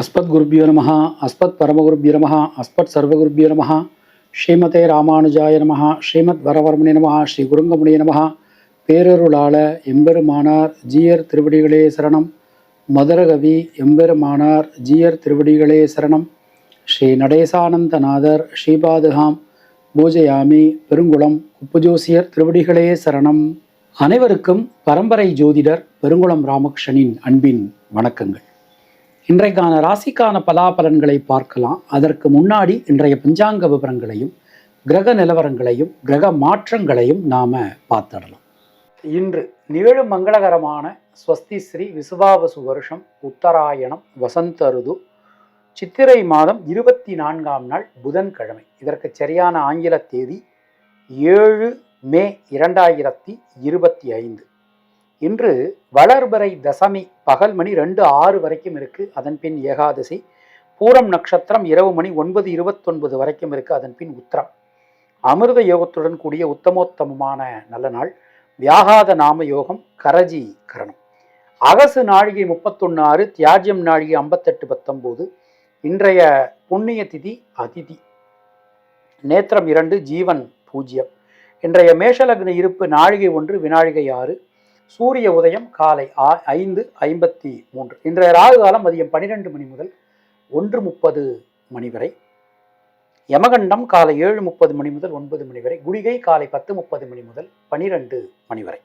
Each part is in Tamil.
அஸ்மத் குருபியோ நம அஸ்மத் பரமகுருபியோ நம அஸ்மத் சர்வகுருபியோ நம ஸ்ரீமதே ராமானுஜாய நம ஸ்ரீமத் வரவர்மணி நம ஸ்ரீ குருங்கமுனி நம பேரருளாள எம்பெருமானார் ஜீயர் திருவடிகளே சரணம். மதுரகவி எம்பெருமானார் ஜீயர் திருவடிகளே சரணம். ஸ்ரீ நடேசானந்தநாதர் ஸ்ரீபாதுகாம் பூஜையாமி பெருங்குளம் உப்புஜோசியர் திருவடிகளே சரணம். அனைவருக்கும் பரம்பரை ஜோதிடர் பெருங்குளம் ராமகிருஷ்ணனின் அன்பின் வணக்கங்கள். இன்றைக்கான ராசிக்கான பலாபலன்களை பார்க்கலாம். அதற்கு முன்னாடி இன்றைய பஞ்சாங்க விவரங்களையும் கிரக நிலவரங்களையும் கிரக மாற்றங்களையும் நாம் பார்த்துடலாம். இன்று நிகழும் மங்களகரமான ஸ்வஸ்தி ஸ்ரீ விசுவாவசு வருஷம் உத்தராயணம் வசந்த ருது சித்திரை மாதம் இருபத்தி நான்காம் நாள் புதன்கிழமை. இதற்கு சரியான ஆங்கில தேதி ஏழு மே இரண்டாயிரத்தி இருபத்தி ஐந்து. இன்று வளர்பறை தசமி பகல் மணி ரெண்டு ஆறு வரைக்கும் இருக்கு. அதன் பின் ஏகாதசி பூரம் நட்சத்திரம் இரவு மணி ஒன்பது இருபத்தொன்பது வரைக்கும் இருக்கு. அதன் பின் உத்திரம். அமிர்த யோகத்துடன் கூடிய உத்தமோத்தமமான நல்ல நாள். வியாகாத நாம யோகம் கரஜி கரணம். அகசு நாழிகை முப்பத்தொன்னு ஆறு தியாஜ்யம் நாழிகை ஐம்பத்தெட்டு பத்தொம்போது இன்றைய புண்ணிய திதி அதிதி. நேத்திரம் இரண்டு ஜீவன் பூஜ்யம். இன்றைய மேஷலக்ன இருப்பு நாழிகை ஒன்று வினாழிகை ஆறு. சூரிய உதயம் காலை ஆ- ஐந்து ஐம்பத்தி மூன்று. இன்றைய ராகு காலம் மதியம் பன்னிரெண்டு மணி முதல் ஒன்று முப்பது மணி வரை. யமகண்டம் காலை ஏழு முப்பது மணி முதல் ஒன்பது மணி வரை. குளிகை காலை பத்து முப்பது மணி முதல் பனிரெண்டு மணி வரை.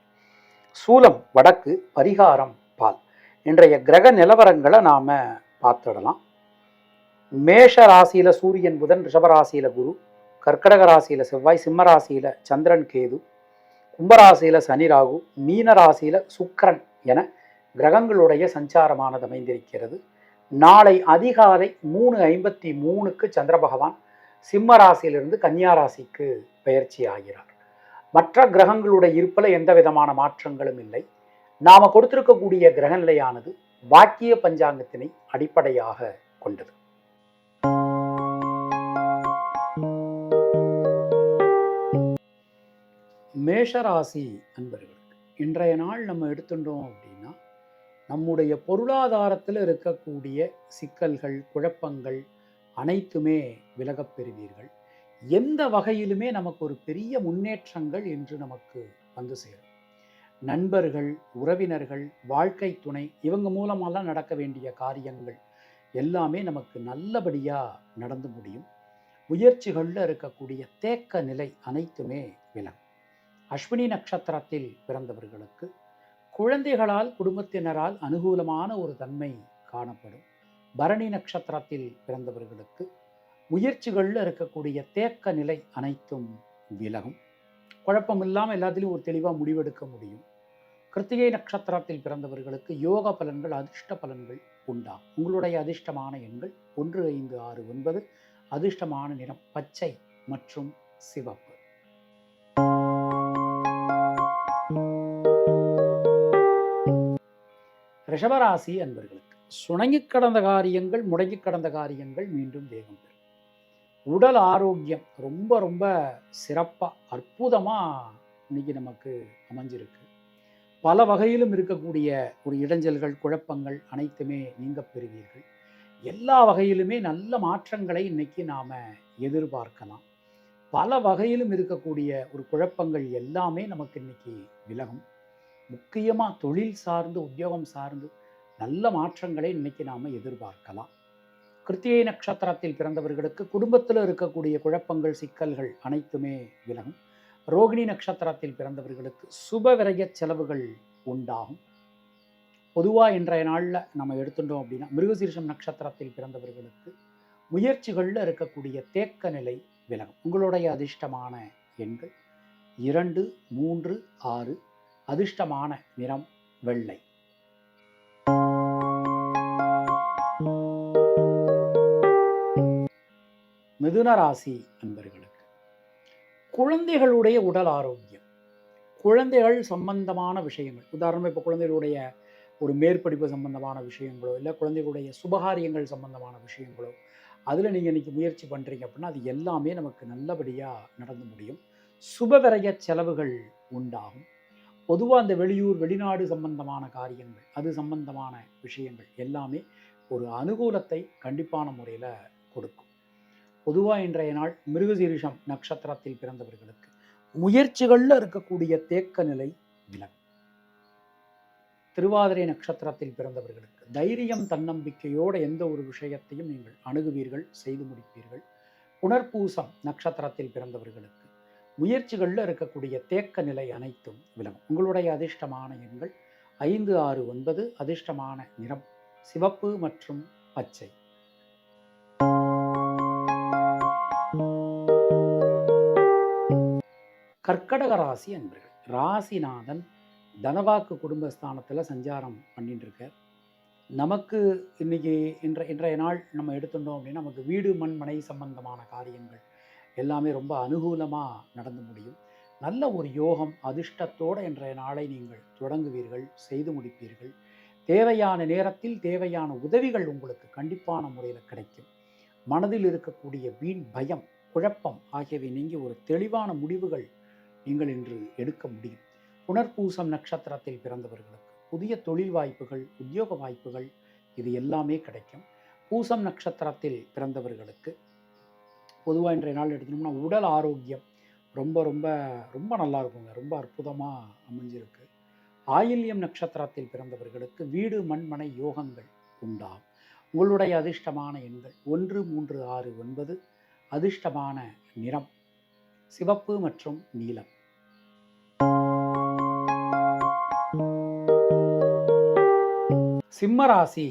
சூலம் வடக்கு பரிகாரம் பால். இன்றைய கிரக நிலவரங்களை நாம் பார்த்துடலாம். மேஷ ராசியில் சூரியன் புதன் ரிஷபராசியில் குரு கர்க்கடக ராசியில செவ்வாய் சிம்ம ராசியில் சந்திரன் கேது கும்பராசியில சனி ராகு மீன ராசியில் சுக்கிரன் என கிரகங்களுடைய சஞ்சாரமானது அமைந்திருக்கிறது. நாளை அதிகாலை மூணு ஐம்பத்தி மூணுக்கு சந்திர பகவான் சிம்ம ராசியிலிருந்து கன்னியா ராசிக்கு பெயர்ச்சி ஆகிறார். மற்ற கிரகங்களுடைய இருப்பில் எந்த விதமான மாற்றங்களும் இல்லை. நாம கொடுத்திருக்கக்கூடிய கிரக நிலையானது வாக்கிய பஞ்சாங்கத்தினை அடிப்படையாக கொண்டது. மேஷராசி அன்பர்களுக்கு இன்றைய நாள் நம்ம எடுத்துட்டோம் அப்படின்னா நம்முடைய பொருளாதாரத்தில் இருக்கக்கூடிய சிக்கல்கள் குழப்பங்கள் அனைத்துமே விலகப் பெறுவீர்கள். எந்த வகையிலுமே நமக்கு ஒரு பெரிய முன்னேற்றங்கள் என்று நமக்கு வந்து சேரும். நண்பர்கள் உறவினர்கள் வாழ்க்கை துணை இவங்க மூலமாலாம் நடக்க வேண்டிய காரியங்கள் எல்லாமே நமக்கு நல்லபடியாக நடந்து முடியும். முயற்சிகளில் இருக்கக்கூடிய தேக்க நிலை அனைத்துமே விலகும். அஸ்வினி நட்சத்திரத்தில் பிறந்தவர்களுக்கு குழந்தைகளால் குடும்பத்தினரால் அனுகூலமான ஒரு தன்மை காணப்படும். பரணி நட்சத்திரத்தில் பிறந்தவர்களுக்கு முயற்சிகளில் இருக்கக்கூடிய தேக்க நிலை அனைத்தும் விலகும். குழப்பம் இல்லாமல் எல்லாத்திலையும் ஒரு தெளிவாக முடிவெடுக்க முடியும். கிருத்திகை நட்சத்திரத்தில் பிறந்தவர்களுக்கு யோக பலன்கள் அதிர்ஷ்ட பலன்கள் உண்டாகும் உங்களுடைய அதிர்ஷ்டமான எண்கள் ஒன்று ஐந்து ஆறு ஒன்பது அதிர்ஷ்டமான நிறம் பச்சை மற்றும் சிவப்பு. ரிஷபராசி அன்பர்களுக்கு சுணங்கி கடந்த காரியங்கள் முடங்கி கடந்த காரியங்கள் மீண்டும் வேகம் பெறும். உடல் ஆரோக்கியம் ரொம்ப ரொம்ப சிறப்பாக அற்புதமாக இன்னைக்கு நமக்கு அமைஞ்சிருக்கு. பல வகையிலும் இருக்கக்கூடிய ஒரு இடைஞ்சல்கள் குழப்பங்கள் அனைத்துமே நீங்க பெறுவீர்கள். எல்லா வகையிலுமே நல்ல மாற்றங்களை இன்னைக்கு நாம் எதிர்பார்க்கலாம். பல வகையிலும் இருக்கக்கூடிய ஒரு குழப்பங்கள் எல்லாமே நமக்கு இன்னைக்கு விலகும். முக்கியமாக தொழில் சார்ந்து உத்தியோகம் சார்ந்து நல்ல மாற்றங்களை இன்னைக்கு நாம் எதிர்பார்க்கலாம். கிருத்திகை நட்சத்திரத்தில் பிறந்தவர்களுக்கு குடும்பத்தில் இருக்கக்கூடிய குழப்பங்கள் சிக்கல்கள் அனைத்துமே விலகும். ரோகிணி நட்சத்திரத்தில் பிறந்தவர்களுக்கு சுப விரைய செலவுகள் உண்டாகும். பொதுவாக இன்றைய நாளில் நம்ம எடுத்துட்டோம் அப்படின்னா மிருகசீர்ஷம் நட்சத்திரத்தில் பிறந்தவர்களுக்கு முயற்சிகளில் இருக்கக்கூடிய தேக்க நிலை விலகும். உங்களுடைய அதிர்ஷ்டமான எண்கள் இரண்டு மூன்று ஆறு அதிர்ஷ்டமான நிறம் வெள்ளை. மிதுன ராசி நண்பர்களுக்கு குழந்தைகளுடைய உடல் ஆரோக்கியம் குழந்தைகள் சம்பந்தமான விஷயங்கள் உதாரணமாக இப்போ குழந்தைகளுடைய ஒரு மேற்படிப்பு சம்பந்தமான விஷயங்களோ இல்லை குழந்தைகளுடைய சுபகாரியங்கள் சம்பந்தமான விஷயங்களோ அதில் நீங்கள் இன்னைக்கு முயற்சி பண்ணுறீங்க அப்படின்னா அது எல்லாமே நமக்கு நல்லபடியாக நடந்து முடியும். சுபவிரய செலவுகள் உண்டாகும். பொதுவாக அந்த வெளியூர் வெளிநாடு சம்பந்தமான காரியங்கள் அது சம்பந்தமான விஷயங்கள் எல்லாமே ஒரு அனுகூலத்தை கண்டிப்பான முறையில் கொடுக்கும். பொதுவாக இன்றைய நாள் மிருகசீரிஷம் நட்சத்திரத்தில் பிறந்தவர்களுக்கு முயற்சிகளில் இருக்கக்கூடிய தேக்க நிலை விலகும் திருவாதிரை நட்சத்திரத்தில் பிறந்தவர்களுக்கு தைரியம் தன்னம்பிக்கையோடு எந்த ஒரு விஷயத்தையும் நீங்கள் அணுகுவீர்கள் செய்து முடிப்பீர்கள். புனர்பூசம் நட்சத்திரத்தில் பிறந்தவர்களுக்கு முயற்சிகளில் இருக்கக்கூடிய தேக்க நிலை அனைத்தும் விலகும். உங்களுடைய அதிர்ஷ்டமான எண்கள் ஐந்து ஆறு ஒன்பது அதிர்ஷ்டமான நிறம் சிவப்பு மற்றும் பச்சை. கர்க்கடக ராசி அன்பர்கள் ராசிநாதன் தனவாக்கு குடும்பஸ்தானத்தில் சஞ்சாரம் பண்ணிட்டு இருக்கார் நமக்கு இன்னைக்கு இன்ற இன்றைய நாள் நம்ம எடுத்துட்டோம் அப்படின்னா நமக்கு வீடு மண் மனை சம்பந்தமான காரியங்கள் எல்லாமே ரொம்ப அனுகூலமாக நடந்து முடியும். நல்ல ஒரு யோகம் அதிர்ஷ்டத்தோடு என்ற நாளை நீங்கள் தொடங்குவீர்கள் செய்து முடிப்பீர்கள். தேவையான நேரத்தில் தேவையான உதவிகள் உங்களுக்கு கண்டிப்பான முறையில் கிடைக்கும். மனதில் இருக்கக்கூடிய வீண் பயம் குழப்பம் ஆகியவை நீங்கி ஒரு தெளிவான முடிவுகள் நீங்கள் இன்று எடுக்க முடியும். புனர்பூசம் நட்சத்திரத்தில் பிறந்தவர்களுக்கு புதிய தொழில் வாய்ப்புகள் உத்தியோக வாய்ப்புகள் இது எல்லாமே கிடைக்கும். பூசம் நட்சத்திரத்தில் பிறந்தவர்களுக்கு பொதுவாக இன்றைய நாள் எடுத்தோம்னா உடல் ஆரோக்கியம் ரொம்ப ரொம்ப ரொம்ப நல்லா இருக்குங்க. ரொம்ப அற்புதமாக அமைஞ்சிருக்கு. ஆயில்யம் நட்சத்திரத்தில் பிறந்தவர்களுக்கு வீடு மண்மனை யோகங்கள் உண்டாம் உங்களுடைய அதிர்ஷ்டமான எண்கள் ஒன்று மூன்று ஆறு ஒன்பது. அதிர்ஷ்டமான நிறம் சிவப்பு மற்றும் நீலம். சிம்மராசி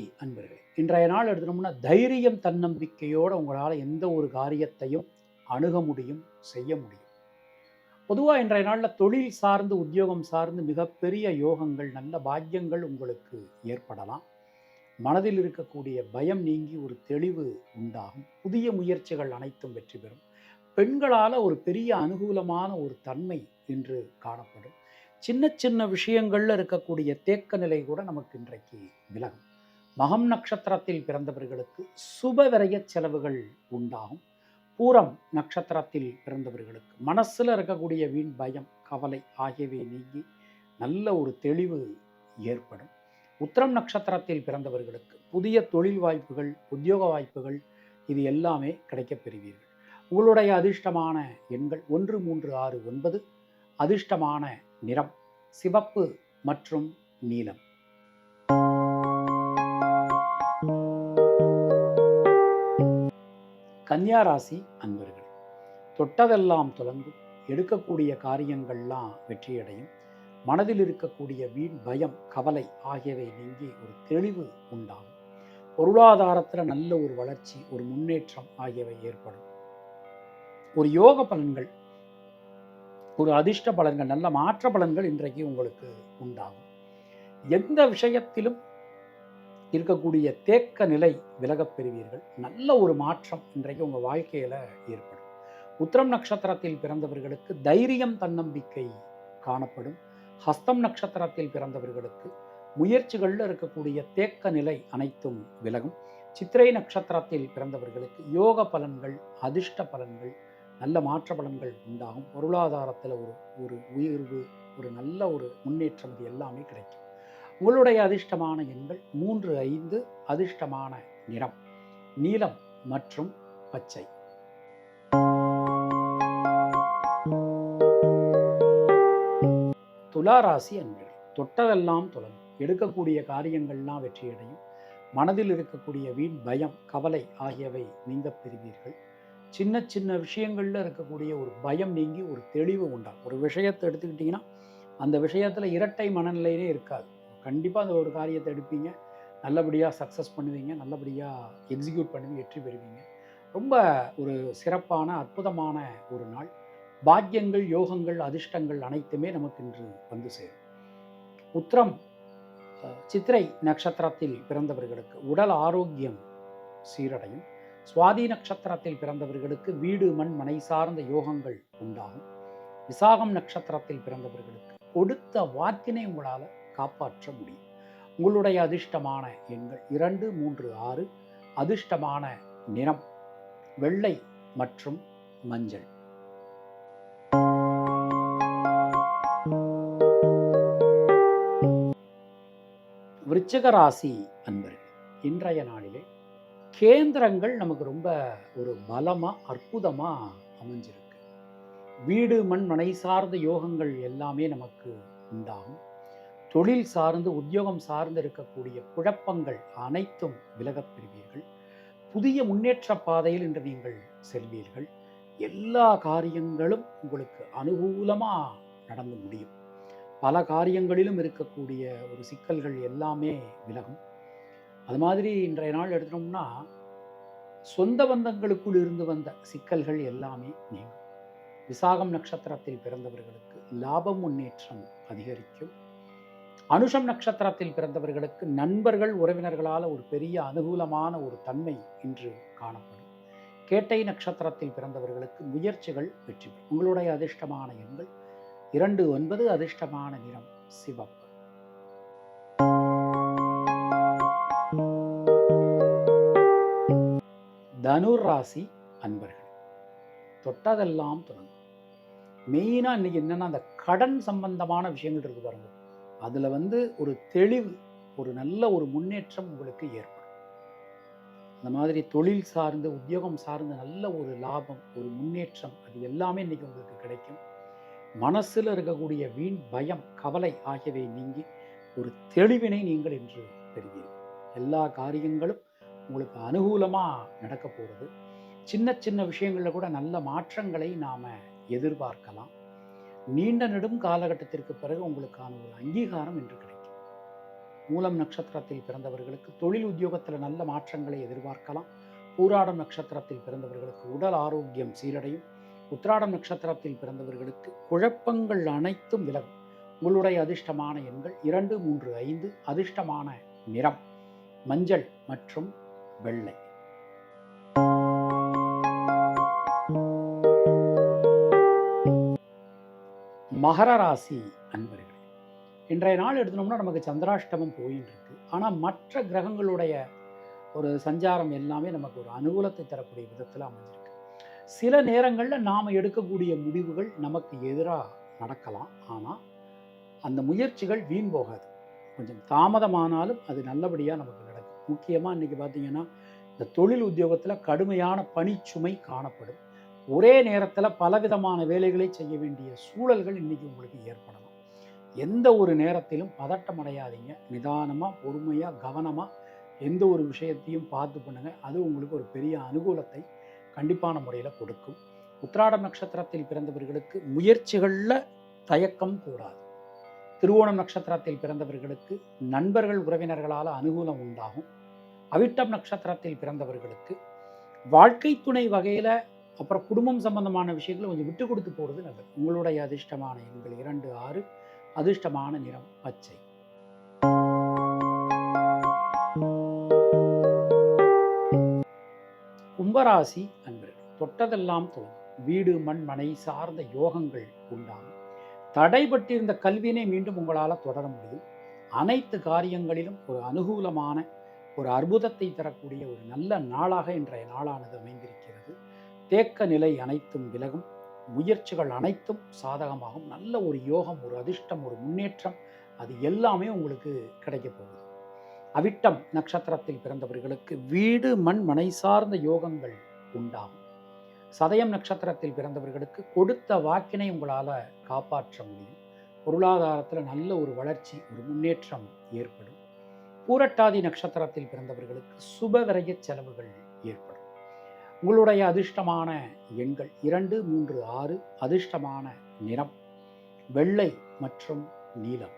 இன்றைய நாள் எடுத்துனோம்னா தைரியம் தன்னம்பிக்கையோடு உங்களால் எந்த ஒரு காரியத்தையும் அணுக முடியும் செய்ய முடியும். பொதுவாக இன்றைய நாளில் தொழில் சார்ந்து உத்தியோகம் சார்ந்து மிகப்பெரிய யோகங்கள் நல்ல பாக்கியங்கள் உங்களுக்கு ஏற்படலாம். மனதில் இருக்கக்கூடிய பயம் நீங்கி ஒரு தெளிவு உண்டாகும். புதிய முயற்சிகள் அனைத்தும் வெற்றி பெறும். பெண்களால் ஒரு பெரிய அனுகூலமான ஒரு தன்மை இன்று காணப்படும். சின்ன சின்ன விஷயங்களில் இருக்கக்கூடிய தேக்க நிலை கூட நமக்கு இன்றைக்கு விலகும். மகம் நட்சத்திரத்தில் பிறந்தவர்களுக்கு சுபவிரய செலவுகள் உண்டாகும். பூரம் நட்சத்திரத்தில் பிறந்தவர்களுக்கு மனசில் இருக்கக்கூடிய வீண் பயம் கவலை ஆகியவை நீங்கி நல்ல ஒரு தெளிவு ஏற்படும். உத்திரம் நட்சத்திரத்தில் பிறந்தவர்களுக்கு புதிய தொழில் வாய்ப்புகள் உத்தியோக வாய்ப்புகள் இது எல்லாமே கிடைக்கப் பெறுவீர்கள். உங்களுடைய அதிர்ஷ்டமான எண்கள் ஒன்று மூன்று ஆறு ஒன்பது. அதிர்ஷ்டமான நிறம் சிவப்பு மற்றும் நீலம். கன்னியா ராசி அன்பர்கள் தொட்டதெல்லாம் துலங்கும் எடுக்கக்கூடிய காரியங்கள்லாம் வெற்றியடையும் மனதில் இருக்கக்கூடிய வீண் பயம் கவலை ஆகியவை நீங்கி ஒரு தெளிவு உண்டாகும். பொருளாதாரத்தில் நல்ல ஒரு வளர்ச்சி ஒரு முன்னேற்றம் ஆகியவை ஏற்படும். ஒரு யோக பலன்கள் ஒரு அதிர்ஷ்ட பலன்கள் நல்ல மாற்ற பலன்கள் இன்றைக்கு உங்களுக்கு உண்டாகும். எந்த விஷயத்திலும் இருக்கக்கூடிய தேக்க நிலை விலகப் பெறுவீர்கள். நல்ல ஒரு மாற்றம் இன்றைக்கு உங்கள் வாழ்க்கையில் ஏற்படும். உத்திரம் நட்சத்திரத்தில் பிறந்தவர்களுக்கு தைரியம் தன்னம்பிக்கை காணப்படும். ஹஸ்தம் நட்சத்திரத்தில் பிறந்தவர்களுக்கு முயற்சிகளில் இருக்கக்கூடிய தேக்க நிலை அனைத்தும் விலகும். சித்திரை நட்சத்திரத்தில் பிறந்தவர்களுக்கு யோக பலன்கள் அதிர்ஷ்ட பலன்கள் நல்ல மாற்ற பலன்கள் உண்டாகும். பொருளாதாரத்தில் ஒரு ஒரு உயர்வு ஒரு நல்ல ஒரு முன்னேற்றம் இது எல்லாமே கிடைக்கும். உங்களுடைய அதிர்ஷ்டமான எண்கள் மூன்று ஐந்து அதிர்ஷ்டமான நிறம் நீலம் மற்றும் பச்சை. துலா ராசி அன்பர்கள் தொட்டதெல்லாம் தொடங்கும் எடுக்கக்கூடிய காரியங்கள்லாம் வெற்றியடையும். மனதில் இருக்கக்கூடிய வீண் பயம் கவலை ஆகியவை நீங்க பெறுவீர்கள். சின்ன சின்ன விஷயங்களில் இருக்கக்கூடிய ஒரு பயம் நீங்கி ஒரு தெளிவு உண்டாகும். ஒரு விஷயத்தை எடுத்துக்கிட்டிங்கன்னா அந்த விஷயத்தில் இரட்டை மனநிலையிலே இருக்காது. கண்டிப்பாக அந்த ஒரு காரியத்தை எடுப்பீங்க. நல்லபடியாக சக்ஸஸ் பண்ணுவீங்க. நல்லபடியாக எக்ஸிக்யூட் பண்ணி வெற்றி பெறுவீங்க. ரொம்ப ஒரு சிறப்பான அற்புதமான ஒரு நாள். பாக்கியங்கள் யோகங்கள் அதிர்ஷ்டங்கள் அனைத்துமே நமக்கு இன்று வந்து சேரும். உத்திரம் சித்திரை நட்சத்திரத்தில் பிறந்தவர்களுக்கு உடல் ஆரோக்கியம் சீரடையும். சுவாதி நட்சத்திரத்தில் பிறந்தவர்களுக்கு வீடு மண் மனை சார்ந்த யோகங்கள் உண்டாகும். விசாகம் நட்சத்திரத்தில் பிறந்தவர்களுக்கு கொடுத்த வாக்கினை உங்களால் காப்பாற்ற முடியும். உங்களுடைய அதிர்ஷ்டமான எண்கள் இரண்டு மூன்று ஆறு. அதிர்ஷ்டமான நிறம் வெள்ளை மற்றும் மஞ்சள். விருச்சிக ராசி அன்பர்கள் இன்றைய நாளிலே கேந்திரங்கள் நமக்கு ரொம்ப ஒரு பலமா அற்புதமா அமைஞ்சிருக்கு. வீடு மண் மனை சார்ந்த யோகங்கள் எல்லாமே நமக்கு உண்டாகும். தொழில் சார்ந்து உத்தியோகம் சார்ந்து இருக்கக்கூடிய குழப்பங்கள் அனைத்தும் விலகப் பெறுவீர்கள். புதிய முன்னேற்ற பாதையில் இன்று நீங்கள் செல்வீர்கள். எல்லா காரியங்களும் உங்களுக்கு அனுகூலமாக நடந்து முடியும். பல காரியங்களிலும் இருக்கக்கூடிய ஒரு சிக்கல்கள் எல்லாமே விலகும். அது மாதிரி இன்றைய நாள் எடுத்தோம்னா சொந்த பந்தங்களுக்குள் இருந்து வந்த சிக்கல்கள் எல்லாமே நீங்கும். விசாகம் நட்சத்திரத்தில் பிறந்தவர்களுக்கு லாபம் முன்னேற்றம் அதிகரிக்கும். அனுஷம் நட்சத்திரத்தில் பிறந்தவர்களுக்கு நண்பர்கள் உறவினர்களால் ஒரு பெரிய அனுகூலமான ஒரு தன்மை இன்று காணப்படும். கேட்டை நட்சத்திரத்தில் பிறந்தவர்களுக்கு முயற்சிகள் வெற்றி பெறும். உங்களுடைய அதிர்ஷ்டமான எண்கள் இரண்டு ஒன்பது அதிர்ஷ்டமான நிறம் சிவப்பு. தனுர் ராசி அன்பர்கள் தொட்டதெல்லாம் தொடங்கும். மெயினாக இன்னைக்கு என்னன்னா அந்த கடன் சம்பந்தமான விஷயங்கள் இருக்கு பாருங்கள் அதில் வந்து ஒரு தெளிவு ஒரு நல்ல ஒரு முன்னேற்றம் உங்களுக்கு ஏற்படும். அந்த மாதிரி தொழில் சார்ந்து உத்தியோகம் சார்ந்த நல்ல ஒரு லாபம் ஒரு முன்னேற்றம் அது எல்லாமே இன்றைக்கி உங்களுக்கு கிடைக்கும். மனசில் இருக்கக்கூடிய வீண் பயம் கவலை ஆகியவை நீங்கி ஒரு தெளிவினை நீங்கள் இன்று பெறுவீர்கள். எல்லா காரியங்களும் உங்களுக்கு அனுகூலமாக நடக்க போகிறது சின்ன சின்ன விஷயங்களில் கூட நல்ல மாற்றங்களை நாம் எதிர்பார்க்கலாம். நீண்ட நெடும் காலகட்டத்திற்கு பிறகு உங்களுக்கான ஒரு அங்கீகாரம் இன்று கிடைக்கும். மூலம் நட்சத்திரத்தில் பிறந்தவர்களுக்கு தொழில் உத்தியோகத்தில் நல்ல மாற்றங்களை எதிர்பார்க்கலாம். பூராடம் நட்சத்திரத்தில் பிறந்தவர்களுக்கு உடல் ஆரோக்கியம் சீரடையும். உத்திராடம் நட்சத்திரத்தில் பிறந்தவர்களுக்கு குழப்பங்கள் அனைத்தும் விலகும். உங்களுடைய அதிர்ஷ்டமான எண்கள் இரண்டு மூன்று ஐந்து அதிர்ஷ்டமான நிறம் மஞ்சள் மற்றும் வெள்ளை. மகர ராசி அன்பர்கள் இன்றைய நாள் எடுத்தோம்னா நமக்கு சந்திராஷ்டமம் போயின்னு இருக்கு ஆனால் மற்ற கிரகங்களுடைய ஒரு சஞ்சாரம் எல்லாமே நமக்கு ஒரு அனுகூலத்தை தரக்கூடிய விதத்தில் அமைஞ்சிருக்கு. சில நேரங்களில் நாம் எடுக்கக்கூடிய முடிவுகள் நமக்கு எதிராக நடக்கலாம். ஆனால் அந்த முயற்சிகள் வீண் போகாது. கொஞ்சம் தாமதமானாலும் அது நல்லபடியாக நமக்கு நடக்கும். முக்கியமாக இன்றைக்கி பார்த்தீங்கன்னா இந்த தொழில் உத்தியோகத்தில் கடுமையான பணிச்சுமை காணப்படும். ஒரே நேரத்தில் பலவிதமான வேலைகளை செய்ய வேண்டிய சூழல்கள் இன்றைக்கி உங்களுக்கு ஏற்படலாம் எந்த ஒரு நேரத்திலும் பதட்டம் அடையாதீங்க. நிதானமாக பொறுமையாக கவனமாக எந்த ஒரு விஷயத்தையும் பார்த்து பண்ணுங்கள் அது உங்களுக்கு ஒரு பெரிய அனுகூலத்தை கண்டிப்பான முறையில் கொடுக்கும். உத்திராடம் நட்சத்திரத்தில் பிறந்தவர்களுக்கு முயற்சிகளில் தயக்கம் கூடாது. திருவோணம் நட்சத்திரத்தில் பிறந்தவர்களுக்கு நண்பர்கள் உறவினர்களால் அனுகூலம் உண்டாகும். அவிட்டம் நட்சத்திரத்தில் பிறந்தவர்களுக்கு வாழ்க்கை துணை வகையில் அப்புறம் குடும்பம் சம்பந்தமான விஷயங்களை கொஞ்சம் விட்டு கொடுத்து போகிறது நல்லது. உங்களுடைய அதிர்ஷ்டமான எண்கள் இரண்டு ஆறு. அதிர்ஷ்டமான நிறம் பச்சை. கும்பராசி அன்பர்கள் தொட்டதெல்லாம் தோணும் வீடு மண் மனை சார்ந்த யோகங்கள் உண்டாகும். தடைபட்டிருந்த கல்வியினை மீண்டும் உங்களால் தொடர முடியும். அனைத்து காரியங்களிலும் ஒரு அனுகூலமான ஒரு அற்புதத்தை தரக்கூடிய ஒரு நல்ல நாளாக இன்றைய நாளானது அமைந்திருக்கிறது. தேக்க நிலை அனைத்தும் விலகும் முயற்சிகள் அனைத்தும் சாதகமாகும். நல்ல ஒரு யோகம் ஒரு அதிர்ஷ்டம் ஒரு முன்னேற்றம் அது எல்லாமே உங்களுக்கு கிடைக்க போகுது. அவிட்டம் நட்சத்திரத்தில் பிறந்தவர்களுக்கு வீடு மண் மனை சார்ந்த யோகங்கள் உண்டாகும். சதயம் நட்சத்திரத்தில் பிறந்தவர்களுக்கு கொடுத்த வாக்கினை உங்களால் காப்பாற்ற முடியும். பொருளாதாரத்தில் நல்ல ஒரு வளர்ச்சி ஒரு முன்னேற்றம் ஏற்படும். பூரட்டாதி நட்சத்திரத்தில் பிறந்தவர்களுக்கு சுபவிரய செலவுகள் உங்களுடைய அதிர்ஷ்டமான எண்கள் இரண்டு மூன்று ஆறு அதிர்ஷ்டமான நிறம் வெள்ளை மற்றும் நீலம்.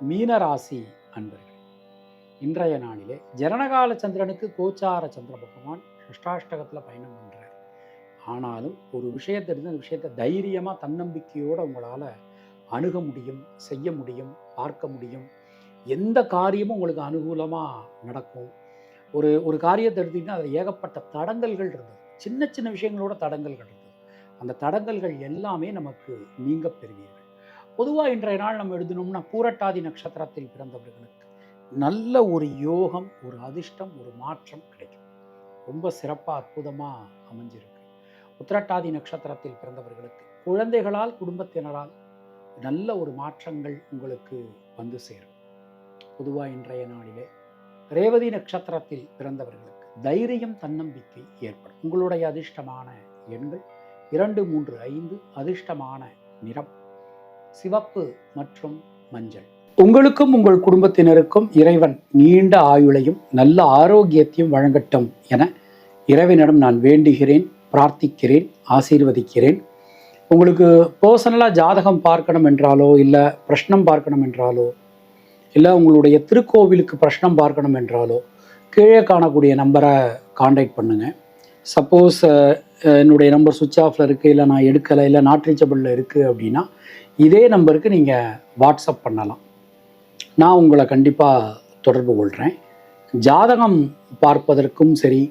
மீனராசி அன்பர்கள் இன்றைய நாளிலே ஜனனகால சந்திரனுக்கு கோச்சார சந்திர பகவான் ஷஷ்டாஷ்டகத்தில் பயணம் பண்ணுறார் ஆனாலும் ஒரு விஷயத்தை இருந்து அந்த விஷயத்தை தைரியமாக தன்னம்பிக்கையோடு உங்களால் அணுக முடியும் செய்ய முடியும் பார்க்க முடியும் எந்த காரியமும் உங்களுக்கு அனுகூலமாக நடக்கும்? ஒரு ஒரு காரியத்தை எடுத்திங்கன்னா அதில் ஏகப்பட்ட தடங்கல்கள் இருந்தது. சின்ன சின்ன விஷயங்களோட தடங்கல்கள் இருந்தது. அந்த தடங்கல்கள் எல்லாமே நமக்கு நீங்க பெறுவீர்கள். பொதுவாக இன்றைய நாள் நம்ம எழுதணும்னா பூரட்டாதி நட்சத்திரத்தில் பிறந்தவர்களுக்கு நல்ல ஒரு யோகம் ஒரு அதிர்ஷ்டம் ஒரு மாற்றம் கிடைக்கும். ரொம்ப சிறப்பாக அற்புதமாக அமைஞ்சிருக்கு. உத்திரட்டாதி நட்சத்திரத்தில் பிறந்தவர்களுக்கு குழந்தைகளால் குடும்பத்தினரால் நல்ல ஒரு மாற்றங்கள் உங்களுக்கு வந்து சேரும். பொதுவாக இன்றைய நாளிலே. ரேவதி நட்சத்திரத்தில் பிறந்தவர்களுக்கு தைரியம் தன்னம்பிக்கை ஏற்படும். உங்களுடைய அதிர்ஷ்டமான எண்கள் இரண்டு மூன்று ஐந்து அதிர்ஷ்டமான நிறம் சிவப்பு மற்றும் மஞ்சள். உங்களுக்கும் உங்கள் குடும்பத்தினருக்கும் இறைவன் நீண்ட ஆயுளையும் நல்ல ஆரோக்கியத்தையும் வழங்கட்டும் என இறைவனிடம் நான் வேண்டுகிறேன் பிரார்த்திக்கிறேன் ஆசீர்வதிக்கிறேன். உங்களுக்கு பர்சனலாக ஜாதகம் பார்க்கணும் என்றாலோ இல்லை பிரஷ்னம் பார்க்கணும் என்றாலோ இல்லை உங்களுடைய திருக்கோவிலுக்கு பிரஷ்னம் பார்க்கணும் என்றாலோ கீழே காணக்கூடிய நம்பரை காண்டாக்ட் பண்ணுங்கள் சப்போஸ் என்னுடைய நம்பர் சுவிட்ச் ஆஃபில் இருக்குது இல்லை நான் எடுக்கலை இல்லை நாட் ரீச்சபிளில் இருக்குது அப்படின்னா இதே நம்பருக்கு நீங்கள் வாட்ஸ்அப் பண்ணலாம். நான் உங்களை கண்டிப்பாக தொடர்பு கொள்கிறேன் ஜாதகம் பார்ப்பதற்கும் சரி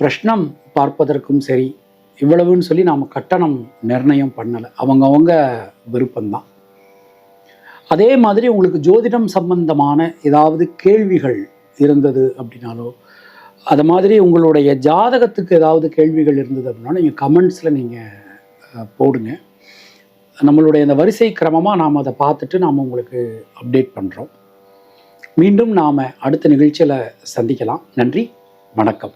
பிரஷ்னம் பார்ப்பதற்கும் சரி இவ்வளவுன்னு சொல்லி நாம் கட்டணம் நிர்ணயம் பண்ணலை. அவங்கவங்க விருப்பம்தான். அதே மாதிரி உங்களுக்கு ஜோதிடம் சம்பந்தமான ஏதாவது கேள்விகள் இருந்தது அப்படின்னாலோ அது மாதிரி உங்களுடைய ஜாதகத்துக்கு ஏதாவது கேள்விகள் இருந்தது அப்படின்னா நீங்கள் கமெண்ட்ஸில் நீங்கள் போடுங்க. நம்மளுடைய இந்த வரிசை கிரமமாக நாம் அதை பார்த்துட்டு நாம் உங்களுக்கு அப்டேட் பண்ணுறோம் மீண்டும் நாம் அடுத்த நிகழ்ச்சியில் சந்திக்கலாம். நன்றி வணக்கம்.